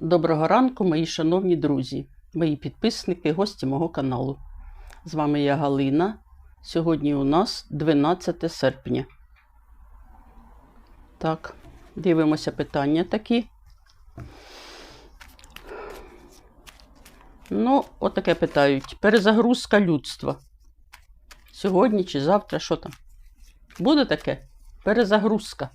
Доброго ранку, мої шановні друзі, мої підписники, гості мого каналу. З вами я Галина. Сьогодні у нас 12 серпня. Так, дивимося питання такі. Ну, отаке питають. Перезагрузка людства. Сьогодні чи завтра, що там? Буде таке? Перезагрузка.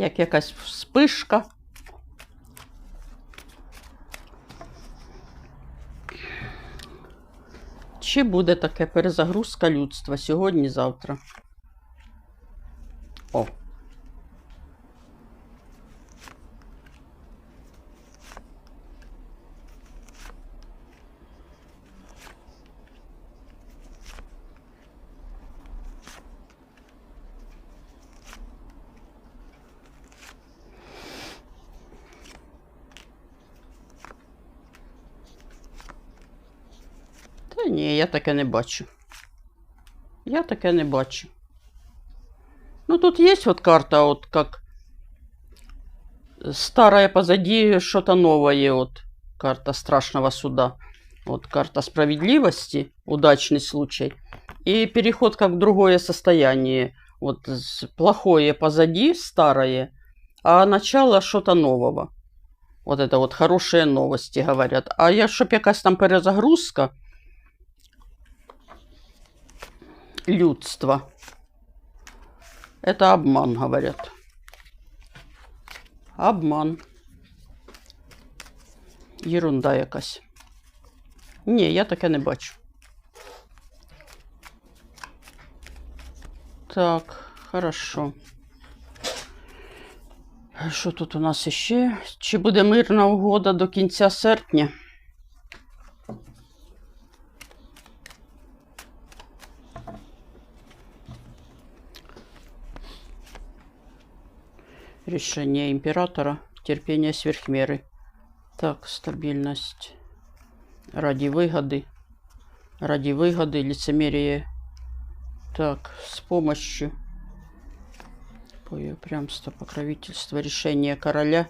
Як якась вспишка. Чи буде таке перезагрузка людства сьогодні-завтра? О. ні, я таке не бачу. Я таке не бачу. Ну, тут есть вот карта, вот как старая позади, что-то новое, вот карта страшного суда. Вот карта справедливости, удачный случай. И переход как в другое состояние. Вот плохое позади, старое, а начало что-то нового. Вот это вот хорошие новости говорят. А я, щоб якась там перезагрузка, людства. Это обман, говорят. Обман. Ерунда якась. Ні, я таке не бачу. Так, хорошо. Що тут у нас іще? Чи буде мирна угода до кінця серпня? Решение императора. Терпение сверхмеры. Так, стабильность. Ради выгоды. Ради выгоды, лицемерие. Так, с помощью. Ой, Упрямство, покровительство, решение короля.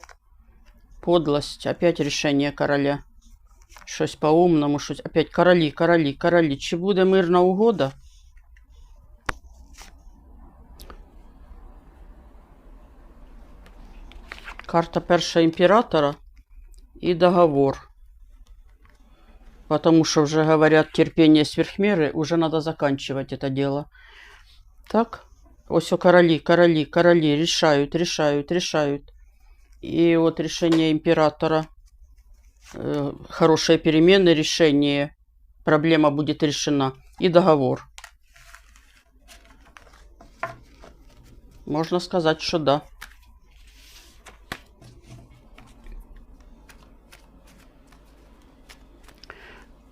Подлость. Опять решение короля. Щось по-умному, щось. Опять королі, королі, королі. Чи буде мирна угода? Карта перша імператора і договор. Потому что уже говорят, терпение сверхмеры, уже надо заканчивать это дело. Так, о короли, короли, короли решают, решают, решают. И вот решение императора, э, хорошие перемены, решение, проблема будет решена. И договор. Можно сказать, что да.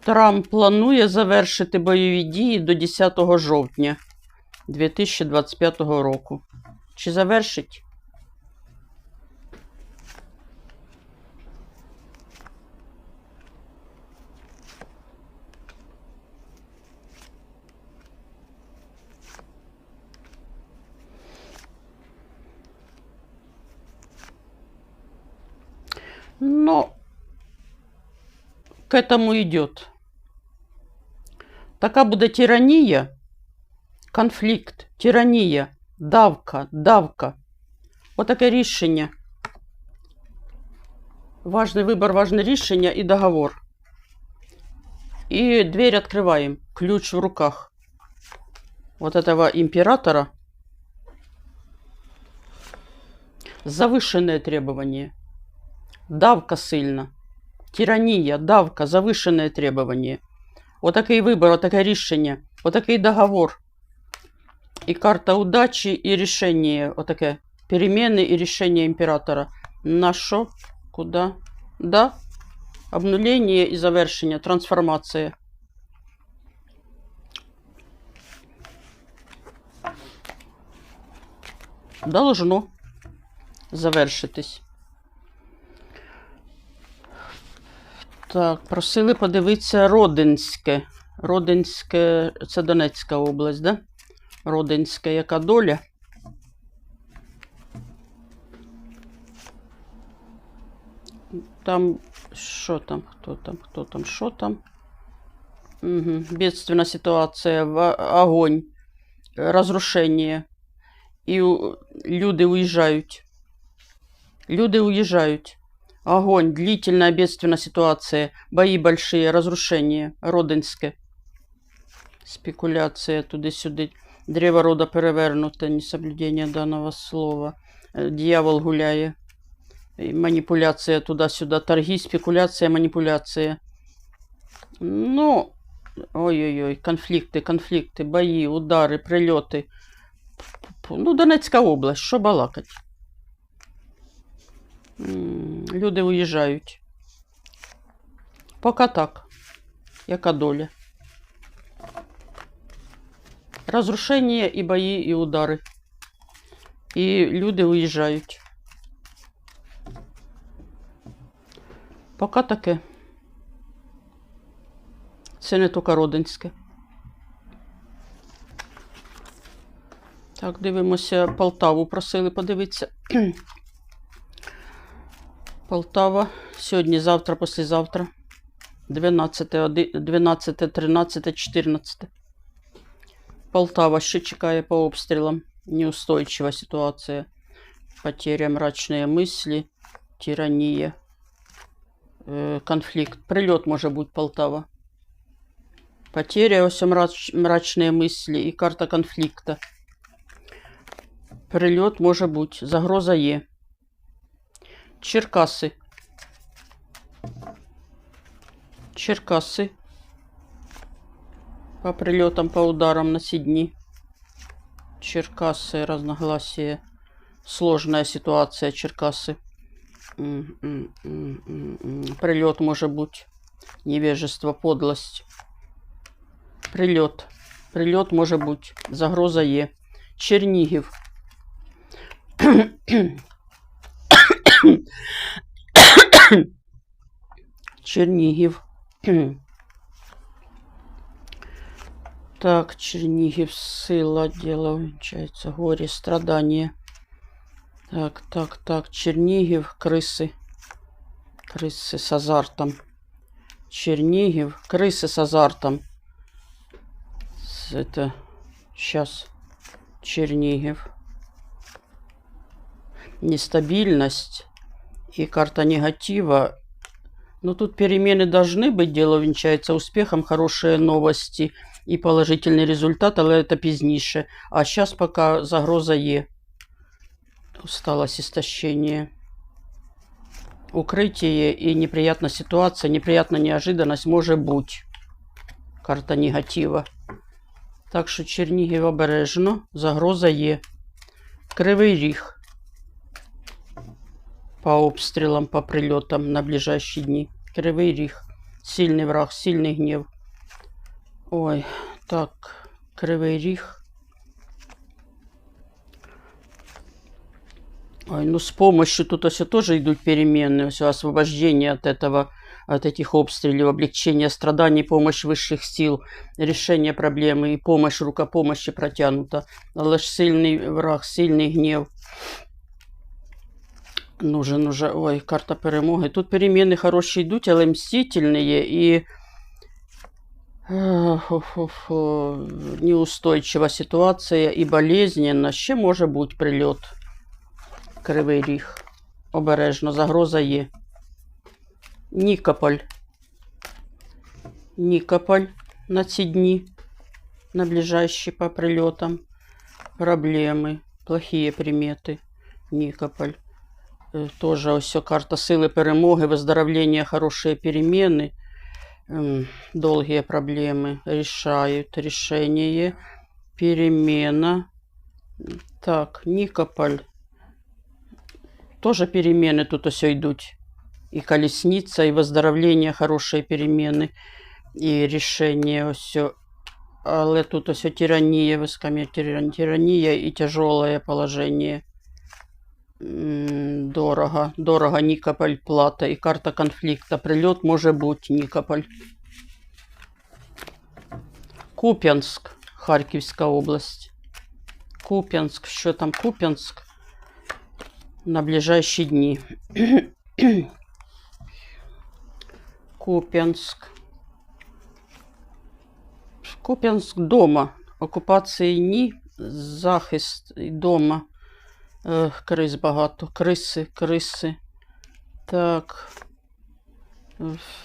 Трамп планує завершити бойові дії до 10 жовтня 2025 року. Чи завершить? Но к этому идет. Така буде тиранія, конфлікт, тиранія, давка, давка. Отаке рішення. Важний вибор, важне рішення і договор. І дверь открываем. Ключ в руках. Вот этого императора. Завышенные требования. Давка сильна. Тиранія, давка, завышенные требования. Отакий вибор, отаке рішення, отакий договор. І карта удачі, і рішення, отаке. Переміни і рішення імператора. На що? Куди? Да? Обнулення і завершення, трансформація. Должно завершитись. Так, просили подивитися Родинське. Родинське, це Донецька область, да? Родинське, яка доля. Там, що там, хто там, хто там, що там? Угу. Бедственна ситуація, огонь, розрушення. І люди уїжджають. Люди уїжджають. Огонь, длительная бедственная ситуация, бои большие, разрушение, родинське. Спекуляція туди-сюди. Древо рода перевернуте, несоблюдение данного слова. Е, Дьявол гуляє. І Маніпуляція туди-сюди. Торги, спекуляція, маніпуляція. Ну, ой-ой-ой, конфлікти, конфлікти, бої, удари, прильоти. Ну, Донецька область, що балакать? Люди уїжджають. Поки так. Яка доля? Розрушення і бої, і удари. І люди уїжджають. Поки таке. Це не тільки Родинське. Так, дивимося Полтаву. Просили подивитися. Полтава. Сьогодні, завтра, післязавтра. 12, оди- 12, 13, 14. Полтава ще чекає по обстрілам. Неустойчива ситуація. Потеря, мрачные мысли, тирания, э, конфликт. Прилет може бути Полтава. Потеря, ось мрач, мрачные мысли і карта конфлікта. Прильот може бути. Загроза є. Черкаси. Черкаси. По прилетам, по ударам на Сидни. Черкасы, разногласия. Сложная ситуация, Черкасы. М, м, м, м, м. Прилет может быть. Невежество, подлость. Прилет. Прилет может быть. Загроза Е. Чернигів. Чернігів. Так, Чернигів, сила, дело венчается, горе, страдания. Так, так, так, Чернигів, крысы. Крысы с азартом. Чернигів, крысы с азартом. С- Это сейчас Чернигів. Нестабильность и карта негатива. Но тут перемены должны быть, дело венчается успехом, хорошие новости и положительный результат, але это пізніше. А сейчас пока загроза є. Усталость, истощение. Укрытие и неприятная ситуация, неприятная неожиданность может быть. Карта негатива. Так що Чернігів обережно, загроза є. Кривий ріг. По обстрілам, по прильотам на ближайші дні. Кривий ріг. Сильний враг, сильний гнів. Ой, так, кривий ріг. Ой, ну с помощью тут все тоже идут перемены, все освобождение от этого, от этих обстрелов, облегчение страданий, помощь высших сил, решение проблемы и помощь, рука помощи протянута. Але ж сильний враг, сильний гнев. Нужен уже, ой, карта перемоги. Тут перемены хороші йдуть, але мстительні і е, фу-фу-фу, неустойчива ситуація і болезненна. Ще може бути прильот. Кривий ріг. Обережно, загроза є. Нікополь. Нікополь на ці дні. На ближайші по прильотам. Проблеми, плохие примети. Нікополь. Э, Тоже ось карта сили перемоги, выздоровления, хорошие перемены. М, Долгие проблемы решают. Решение. Перемена. Так, Никополь. Тоже перемены тут все идут. И колесница, и выздоровление, хорошие перемены, и решение все. Але тут все тиранія, вискам'я тиран- тиранія і тяжелое положение. Дорого. Дорого Нікополь плата і карта конфлікта. Прильот може бути Нікополь. Куп'янськ, Харківська область. Куп'янськ, що там Куп'янськ? На ближайші дні. Куп'янськ. Куп'янськ дома. Окупації ні. Захист дома. Е, крис багато. Криси, криси. Так.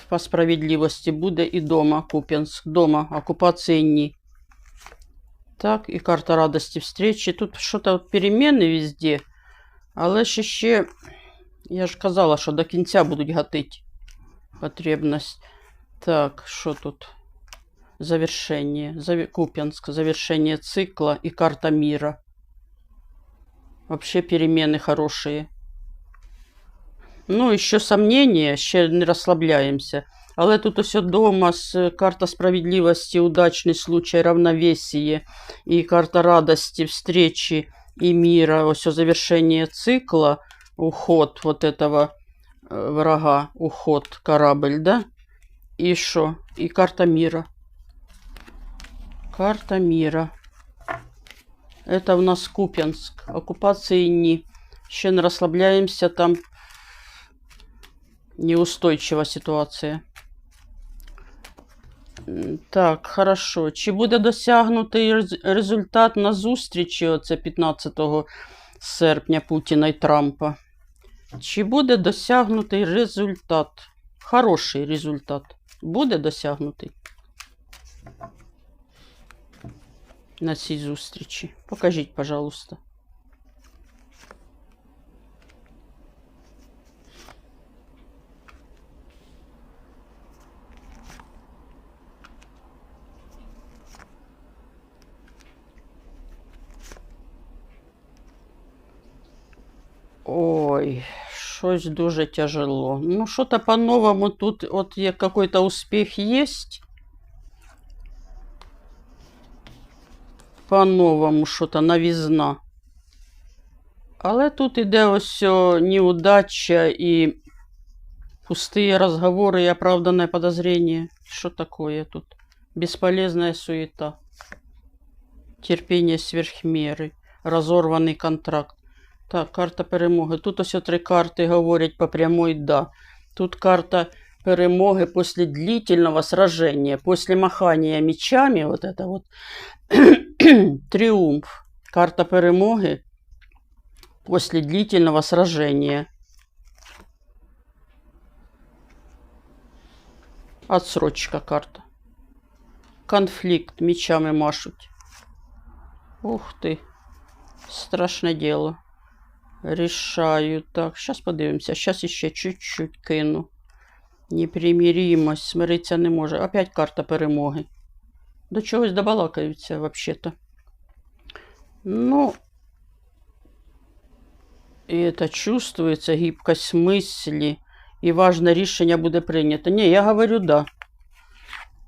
По справедливості буде і дома. Куп'янськ. Дома. Окупації ні. Так, і карта радості встречі. Тут що-то от переміни везде. Але ж ще, я ж казала, що до кінця будуть гатити потребность. Так, що тут? Завершение. Заве- Куп'янск. Завершение цикла и карта мира. Вообще перемены хорошие. Ну, еще сомнения, ще не розслабляємося. Але тут ось дома с карта справедливості, удачний случай, равновесие і карта радости, встречи и мира. Ось завершение цикла, уход вот этого э, врага, уход, корабль, да? И что? И карта мира. Карта мира. Это у нас Куп'янск. Оккупации ні. Ще не розслабляємося, там неустойчива ситуація. Так, хорошо. Чи буде досягнутий результат на зустрічі оце 15 серпня Путіна і Трампа? Чи буде досягнутий результат? Хороший результат. Буде досягнутий на цій зустрічі. Покажіть, пожалуйста. Ой, щось дуже тяжело. Ну, что-то по-новому тут, вот я- какой-то успех есть. По-новому что-то новизна. Але тут іде ось о, неудача і пустые разговоры и оправданное подозрение. Что такое тут? Бесполезная суета. Терпение сверх меры. Разорванный контракт. Так, карта перемоги. Тут ось три карти говорять по прямой да. Тут карта перемоги после длительного сражения, после махания мечами, вот это вот триумф. Карта перемоги после длительного сражения. Отсрочка карта. Конфликт, мечами машуть. Ух ты, страшне дело. Решаю. Так, сейчас подивимося. Сейчас ще чуть-чуть кину. Непримиримость. Смиритися не може. Опять карта перемоги. До чогось добалакаються, взагалі-то. Ну, і это чувствується, гибкость мысли. І важне рішення буде прийнято. Ні, я говорю да.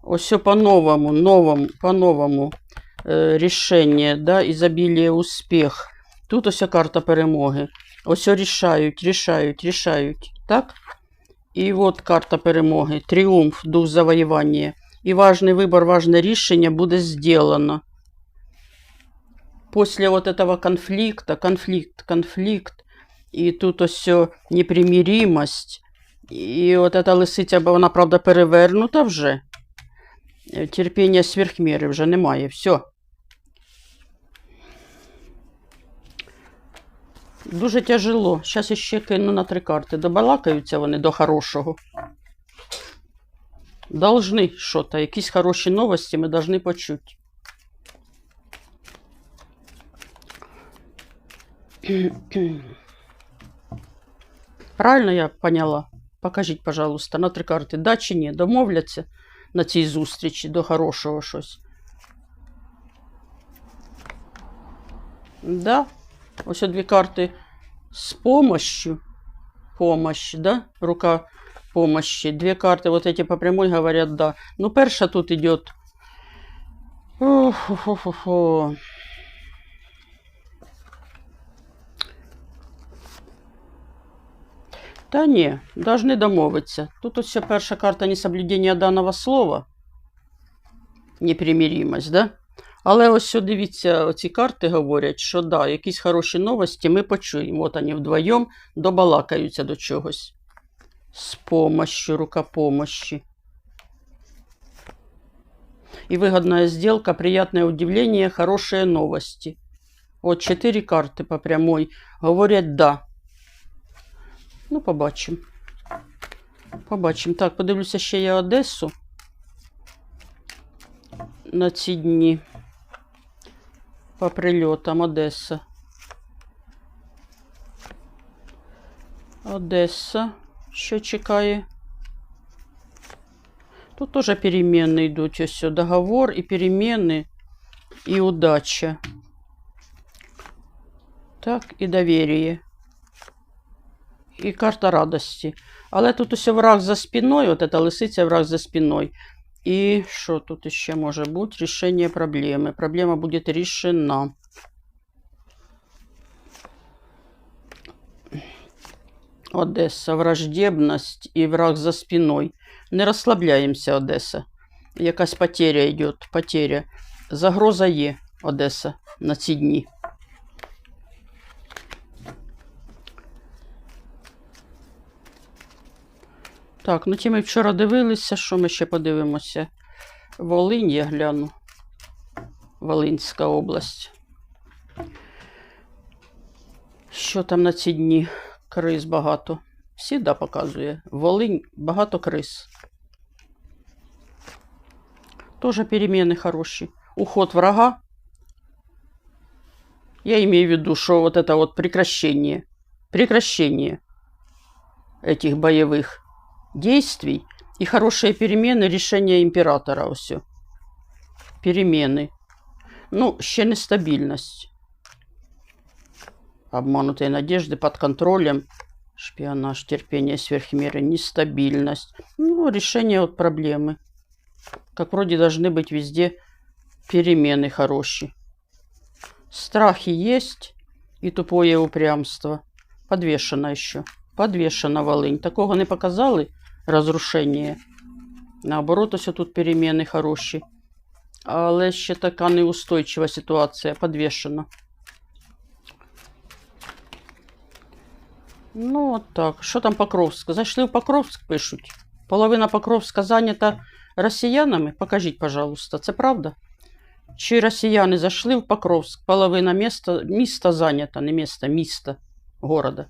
Ось по-новому, новому, по-новому е, рішення, да, ізобілія успіх. Тут ось карта перемоги. Ось рішають, рішають, рішають. Так? І от карта перемоги. Тріумф, дух завоювання. І важний вибор, важне рішення буде зроблено. После вот этого конфликта, конфликт, конфликт, і тут ось непримиримость, і от эта лисиця, вона, правда, перевернута вже. Терпіння сверхміри вже немає. Все. Дуже тяжело. Зараз іще кину на три карти. Добалакаються вони до хорошого. Должны що-то, якісь хороші новості ми должны почути. Правильно я поняла? Покажіть, пожалуйста, на три карти. Да чи ні? Домовляться на цій зустрічі до хорошого щось. Да. Ось дві карти з помощью. Помощь, да? Рука помощи. Две карты вот эти по прямой говорят да. Ну, перша тут идет. Ох-хо-хо-хо. Та ні, должны домовитися. Тут ось ще перша карта несоблюдення даного слова. Непримиримость, да? Але ось що дивіться, оці карти говорять, що да, якісь хороші новості ми почуємо. От вони вдвоєм добалакаються до чогось. С помощью, рукопомощи. И выгодная сделка, приятное удивление, хорошие новости. От чотири карти по прямой. Говорять да. Ну, побачимо. Побачимо. Так, подивлюся ще я Одесу. На ці дні. По прильотам Одеса. Одеса. Що чекає? Тут тоже перемены йдуть. Ось о, договор і перемены, і удача. Так, і довір'я. І карта радості. Але тут усе враг за спиною, от эта лисиця враг за спиною. І що тут ще може бути? Рішення проблеми. Проблема буде рішена. Одеса, враждебність і враг за спиною. Не розслабляємося, Одеса. Якась потеря йде, потеря. Загроза є, Одеса, на ці дні. Так, ну ті ми вчора дивилися, що ми ще подивимося. Волинь я гляну. Волинська область. Що там на ці дні? Криз багато. Всі да показує. Волинь багато криз. Тоже перемены хорошие. Уход врага. Я имею в виду, что вот это вот прекращение. Прекращение этих боевых действий и хорошие перемены решения императора. Все. Перемены. Ну, ще нестабильность Обманутые надежды под контролем. Шпионаж, терпение сверхмеры, нестабильность. Ну, решение вот проблемы. Как вроде должны быть везде перемены хорошие. Страхи есть и тупое упрямство. Подвешено еще. Подвешена Волынь. Такого не показали розрушення. Наоборот, ось тут переміни хороші. Але ще така неустойчива ситуація, подвішена. Ну, от так. Що там Покровськ? Зайшли в Покровськ, пишуть. Половина Покровська зайнята росіянами. Покажіть, пожалуйста, це правда? Чи росіяни зайшли в Покровськ? Половина міста, міста зайнята, не міста, міста, города.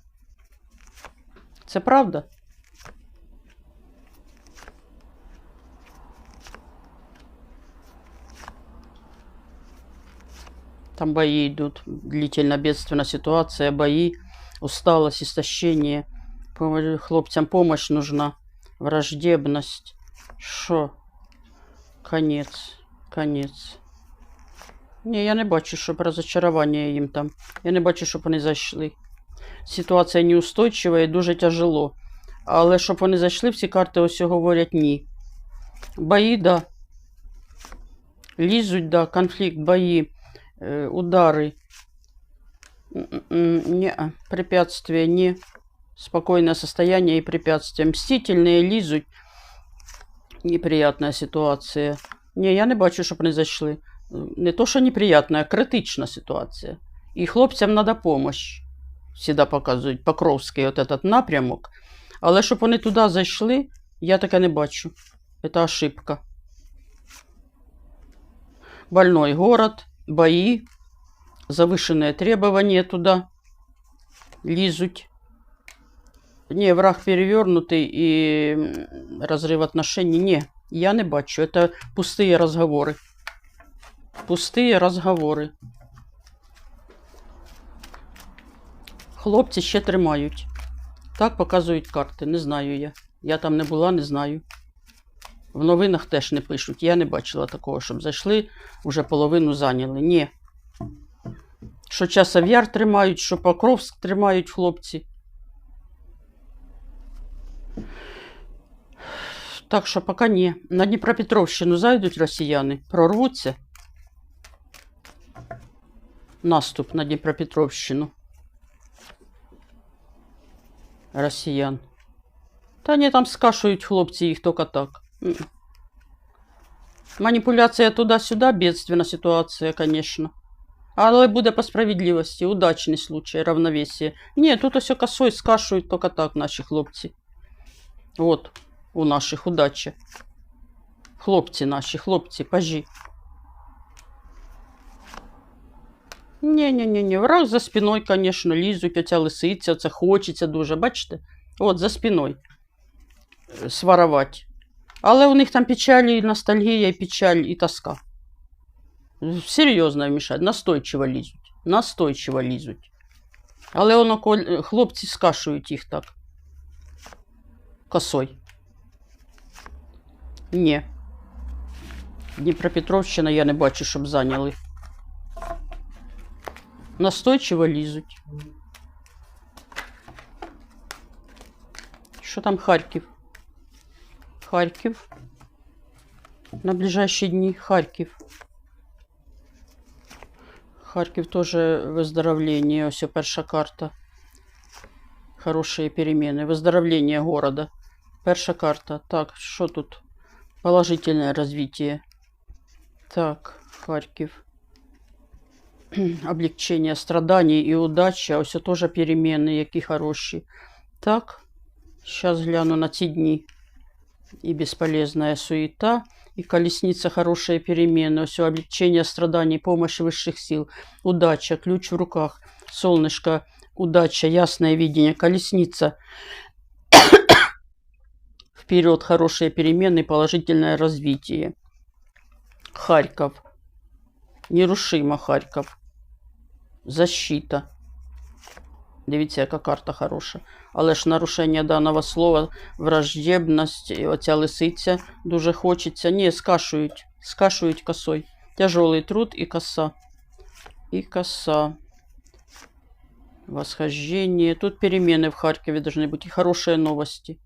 Це правда? Там бои идут, длительно бедственная ситуация, бои, Усталость, истощение. Хлопцям помощь нужна, враждебность. Що? Конець, конець. Ні, я не бачу, щоб розочарування їм там. Я не бачу, щоб вони зайшли. Ситуація неустойчива і дуже тяжело. Але щоб вони зайшли, всі карти ось говорять ні. Бої, да. Лізуть, да, конфлікт, бої, е, удари. Не, препятствия не. Спокойное состояние и препятствия. Мстительные лізуть. Неприятная ситуація. Ні, я не бачу, щоб вони зайшли. Не то, що неприятна, а критична ситуація. І хлопцям треба допомога. Всіда показують Покровський от этот напрямок. Але щоб вони туди зайшли, я таке не бачу. Це ошибка. Больной город, бои, завышенные требования туда лізуть. Не, враг перевернутый и м, разрыв отношений. Не, я не бачу. Это пустые разговоры. Пустые разговори. Хлопці ще тримають. Так показують карти. Не знаю я. Я там не була, не знаю. В новинах теж не пишуть. Я не бачила такого, щоб зайшли, вже половину зайняли. Ні. Що часов яр тримають, що Покровськ тримають хлопці. Так що поки ні. На Дніпропетровщину зайдуть росіяни, прорвуться. Наступ на Дніпропетровщину. Росіян. Та ні, там скашують хлопці їх тільки так. М-м. Маніпуляція туди-сюди, бедственна ситуація, звісно. Але буде по справедливості, удачний случай, равновесие. Ні, тут ось косой скашують тільки так наші хлопці. От, у наших удача. Хлопці наші, хлопці, пажі. Ні-ні-ні, враг за спиною, звісно, лізуть, оця лисиця, це хочеться дуже, бачите? От, за спиною. Е, Сварувати. Але у них там печаль, і ностальгія, і печаль, і тоска. Серйозно вмішать, настойчиво лізуть. Настойчиво лізуть. Але воно хлопці скашують їх так. Косой. Ні. Дніпропетровщина я не бачу, щоб зайняли. Настойчиво лізуть. Що там Харків? Харків. На ближайші дні Харків. Харків тоже выздоровление. Ось перша карта. Хорошие перемены. Выздоровление города. Перша карта. Так, що тут? Положительное развитие. Так, Харків. Облегчение страданий и удача. Ось тоже перемены, які хороші. Так, сейчас гляну на ці дні. И бесполезная суета. И колесница хорошие перемены. Все облегчение страданий, помощь высших сил. Удача, ключ в руках. Солнышко, удача, ясное видение. Колесница. Вперед, хорошие перемены, положительное развитие. Харьков. Нерушимо Харьков. Защита. Дивіться, яка карта хороша. Але ж нарушення даного слова, враждебність, і оця лисиця дуже хочеться. Ні, скашують. Скашують косой. Тяжелий труд і коса. І коса. Восхождение. Тут перемены в Харькове должны быть. И хорошие новости.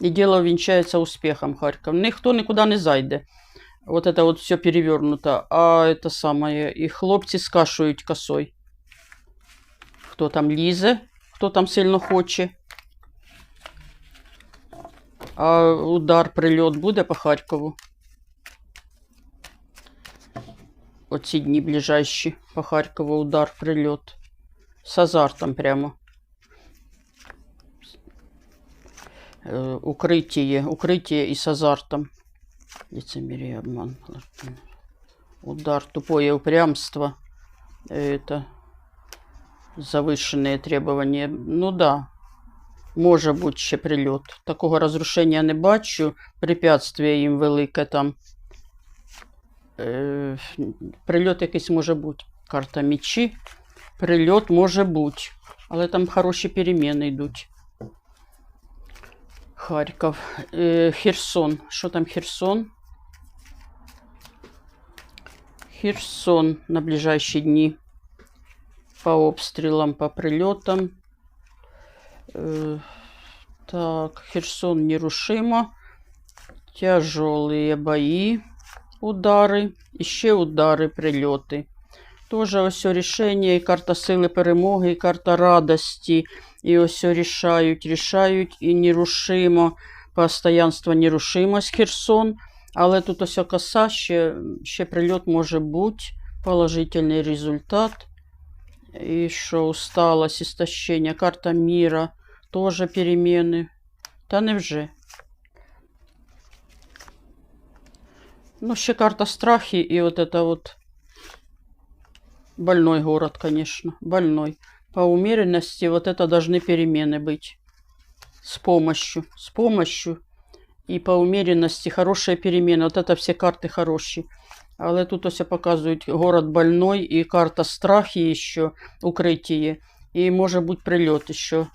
И дело венчается успехом Харьков. Ніхто нікуди не зайде. Вот это вот все перевернуто. А это самое. І хлопці скашують косой. Хто там лізе, хто там сильно хоче. А удар, прильот буде по Харкову. Оці дні ближайші по Харкову удар, прильот. З азартом прямо. Е, Укриття, укриття і з азартом Лицемерие, обман. Удар, тупое упрямство. Это завышенные требования. Ну да, може бути ще прильот. Такого розрушення не бачу. Препятствие їм велике там. Е, прильот якийсь може бути. Карта мечі. Прильот може бути. Але там хороші переміни йдуть. Харків. Е, Херсон. Що там Херсон? Херсон на ближайші дні. По обстрілам, по прильотам. Е, так, Херсон нерушимо. Тяжелые бои, удари. І ще удари, прильоти. Тоже ось рішення, і карта сили перемоги, і карта радості. І ось рішають, рішають і нерушимо. Постоянство нерушимость Херсон. Але тут ось коса, ще, ще прильот може бути. Положительний результат. І що усталость, істощення, карта міра, теж переміни. Та невже. Ну, ще карта страхи і от это вот больной город, конечно, больной. По умеренности вот это должны перемены быть. С помощью, с помощью. І по умеренности хорошая перемена. Вот это все карти хороші. Але тут ось показують город больной і карта страхи ще, укриття. І може бути прильот ще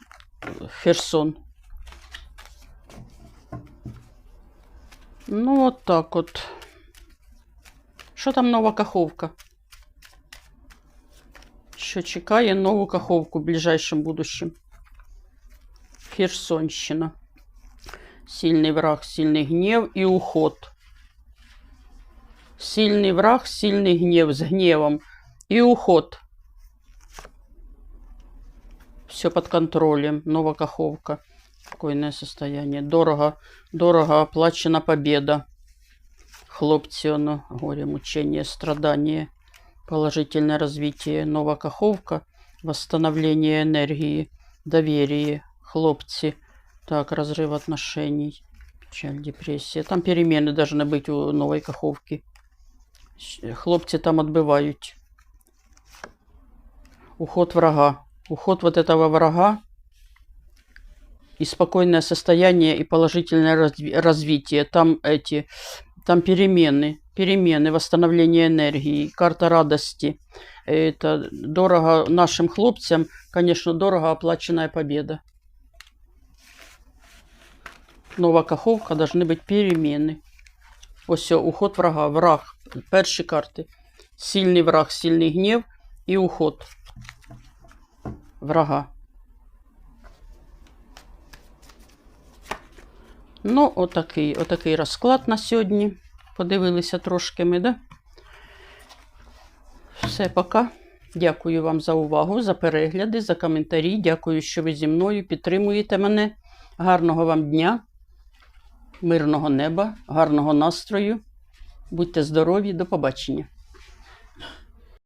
Херсон. Ну, от так от. Що там нова каховка? Що чекає нову каховку в ближайшем будущем? Херсонщина. Сильный враг, сильный гнев и уход. Сильный враг, сильный гнев с гневом и уход. Все под контролем. Новокаховка. Спокойное состояние. Дорого, дорого оплачена победа. Хлопці, оно, горе, мучение, страдание. Положительное развитие. Новокаховка. Восстановление энергии, доверие, хлопцы. Так, разрыв отношений, печаль, депрессия. Там перемены должны быть у новой каховки. Хлопцы там отбывают. Уход врага. Уход вот этого врага и спокойное состояние и положительное разви- развитие. Там эти, там перемены, перемены, восстановление энергии, карта радости. Это дорого нашим хлопцам, конечно, дорого оплаченная победа. Нова каховка, должны быть перемены. Ось все, уход врага, враг, перші карти. Сильний враг, сильний гнів і уход врага. Ну, отакий, отакий розклад на сьогодні. Подивилися трошки ми, да? Все, пока. Дякую вам за увагу, за перегляди, за коментарі. Дякую, що ви зі мною підтримуєте мене. Гарного вам дня, Мирного неба, гарного настрою. Будьте здорові, до побачення.